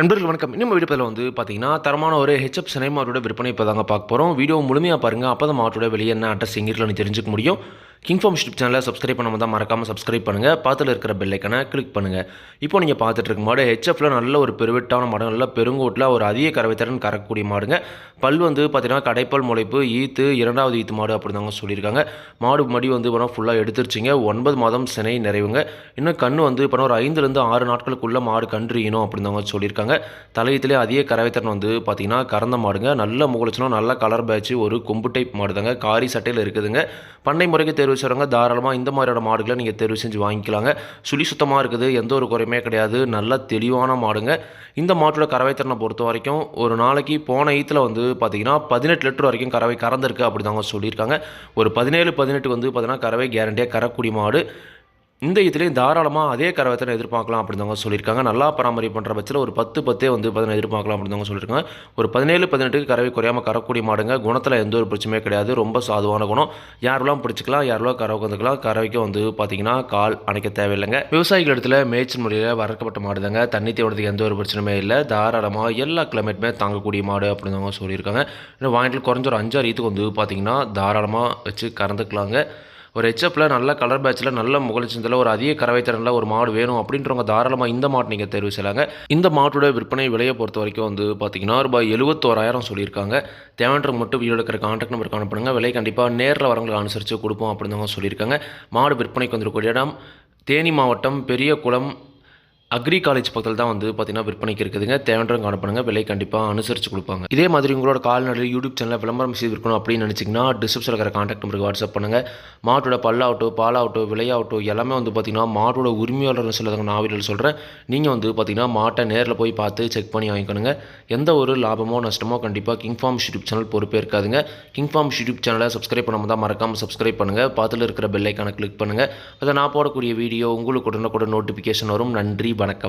நண்பர்கள் வணக்கம். இன்னும் வீடியோவில் வந்து பார்த்தீங்கன்னா தரமான ஒரு ஹெச்எப் சினை விற்பனை இப்போ தாங்க பார்க்க போகிறோம் வீடியோ முழுமையாக பாருங்கள் அப்போ தான் மாட்டோட வெளியே என்ன அட்ரஸ் எங்கே தெரிஞ்சுக்க முடியும். கிங்ஃபார்ம் யூடியூப் சேனலை சப்ஸ்கிரைப் பண்ணாமல் தான் மறக்காமல் சப்ஸ்கிரைப் பண்ணுங்கள் பார்த்துல இருக்கிற பெல்லைக்கனை கிளிக் பண்ணுங்கள் இப்போ நீங்கள் பார்த்துட்டு மாடு ஹெச்எஃப்ல நல்ல ஒரு பெருவெட்டான மாடு நல்ல பெருங்கோட்டில் ஒரு அதிக கறவைத்திறன் கறக்கக்கூடிய மாடுங்க. பல் வந்து பார்த்தீங்கன்னா கடைப்பல் முளைப்பு ஈத்து இரண்டாவது ஈத்து மாடு அப்படி தாங்க சொல்லியிருக்காங்க. மாடு மடி வந்து இப்போ ஃபுல்லாக எடுத்துருச்சிங்க. ஒன்பது மாதம் சினை நிறைவுங்க. இன்னும் கண் வந்து இப்போ ஒரு ஐந்துலேருந்து ஆறு நாட்களுக்குள்ள மாடு கன்றுயணும் அப்படின்னு தாங்க சொல்லியிருக்காங்க. தலையத்திலே அதிக கறவைத்திறன் வந்து பார்த்தீங்கன்னா கறந்த மாடுங்க. நல்ல முகலட்சணம் நல்ல கலர் பேட்ச் ஒரு கொம்பு டைப் மாடு தாங்க காரி சட்டையில் இருக்குதுங்க. பண்ணை முறைக்கு தேர்வு செய்கிறவங்க தாராளமாக இந்த மாதிரியான மாடுகளை நீங்கள் தேர்வு செஞ்சு வாங்கிக்கலாங்க. சுழி சுத்தமாக இருக்குது. எந்த ஒரு குறையுமே கிடையாது. நல்ல தெளிவான மாடுங்க. இந்த மாட்டோட கறவைத்திறனை பொறுத்த வரைக்கும் ஒரு நாளைக்கு போன ஈத்தில் வந்து பார்த்தீங்கன்னா பதினெட்டு லிட்டர் வரைக்கும் கறவை கறந்துருக்கு அப்படி தாங்க சொல்லியிருக்காங்க. ஒரு பதினேழு பதினெட்டு வந்து பார்த்தீங்கன்னா கறவை கேரண்டியாக கறக்கூடிய மாடு. இந்த இதுலேயும் தாராளமாக அதே கரவத்தை எதிர்பார்க்கலாம் அப்படிதாங்க சொல்லியிருக்காங்க. நல்லா பராமரிப்பு பண்ணுற பட்சத்தில் ஒரு பத்து பத்தே வந்து பார்த்தீங்கன்னா எதிர்பார்க்கலாம் அப்படிதாங்க சொல்லியிருக்காங்க. ஒரு பதினேழு பதினெட்டுக்கு கறவை குறையாமல் கறக்கூடிய மாடுங்க. குணத்தில் எந்த ஒரு பிரச்சனையும் கிடையாது. ரொம்ப சாதுவான குணம். யாரெல்லாம் பிடிச்சிக்கலாம் யாரெல்லாம் கறவை வந்துக்கலாம் கறவைக்கு வந்து பார்த்திங்கன்னா கால் அணைக்க தேவையில்லைங்க. விவசாயிகள் இடத்துல மேய்ச்சல் முறையில் வளர்க்கப்பட்ட மாடுதாங்க. தண்ணி தேவறதுக்கு எந்த ஒரு பிரச்சனையுமே இல்லை. தாராளமாக எல்லா கிளைமேட்டுமே தாங்கக்கூடிய மாடு அப்படிதாங்க சொல்லியிருக்காங்க. இன்னும் வாங்கிட்டு குறைஞ்ச ஒரு அஞ்சாறு ஈத்துக்கு வந்து பார்த்திங்கன்னா தாராளமாக வச்சு கறந்துக்கலாங்க. ஒரு ஹெச்எப்பில் நல்ல கலர் பேட்சில் நல்ல முகலட்சத்தில் ஒரு அதிக கறவைத்திறனில் ஒரு மாடு வேணும் அப்படின்றவங்க தாராளமாக இந்த மாடு நீங்கள் தேர்வு செய்யலாங்க. இந்த மாட்டோட விற்பனை விலையை பொறுத்த வரைக்கும் வந்து பார்த்தீங்கன்னா ரூபாய் எழுபத்தோராயிரம் சொல்லியிருக்காங்க. தேவைன்ற மட்டும் வீடியோ இருக்கிற கான்டாக்ட் நம்பர் காணப்படுங்க விலை கண்டிப்பாக நேரில் வரவங்களுக்கு அனுசரித்து கொடுப்போம் அப்படின்னு சொல்லியிருக்காங்க. மாடு விற்பனைக்கு வந்திருக்கூடிய இடம் தேனி மாவட்டம் பெரிய குளம் அக்ரி காலேஜ் பக்கத்தில் தான் வந்து பார்த்தீங்கன்னா விற்பனைக்கு இருக்குதுங்க. தேவைன்றவங்க காணப்படுங்க விலை கண்டிப்பாக அனுசரித்து கொடுப்பாங்க. இதே மாதிரி உங்களோட கால்நடை யூடியூப் சேனலில் விளம்பரம் செய்து இருக்கணும் அப்படின்னு நினச்சிங்கன்னா டிஸ்கிரிப்ஷனில் இருக்கிற காண்டாக்ட் நம்பருக்கு வாட்ஸ்அப் பண்ணுங்கள் மாட்டோட பல்லாகட்டும் பாலாகட்டும் விலையாகட்டும் எல்லாமே வந்து பார்த்தீங்கன்னா மாட்டோட உரிமையாளர்னு சொல்லுறதுங்க நான் சொல்கிறேன் நீங்கள் வந்து பார்த்தீங்கன்னா மாட்டை நேரில் போய் பார்த்து செக் பண்ணி வாங்கிக்கணுங்க. எந்த ஒரு லாபமோ நஷ்டமோ கண்டிப்பாக கிங் ஃபார்ம் யூடியூப் சேனல் பொறுப்பே இருக்காதுங்க. கிங் ஃபார்ம் யூடியூப் சேனலை சப்ஸ்கிரைப் பண்ணாமல் தான் மறக்காமல் சப்ஸ்கிரைப் பண்ணுங்கள் பார்த்துல இருக்கிற பெல்லைக்கான கிளிக் பண்ணுங்கள் அதை நான் போடக்கூடிய வீடியோ உங்களுக்கு உடனுக்குடன் நோட்டிஃபிகேஷன் வரும். நன்றி வணக்கம்.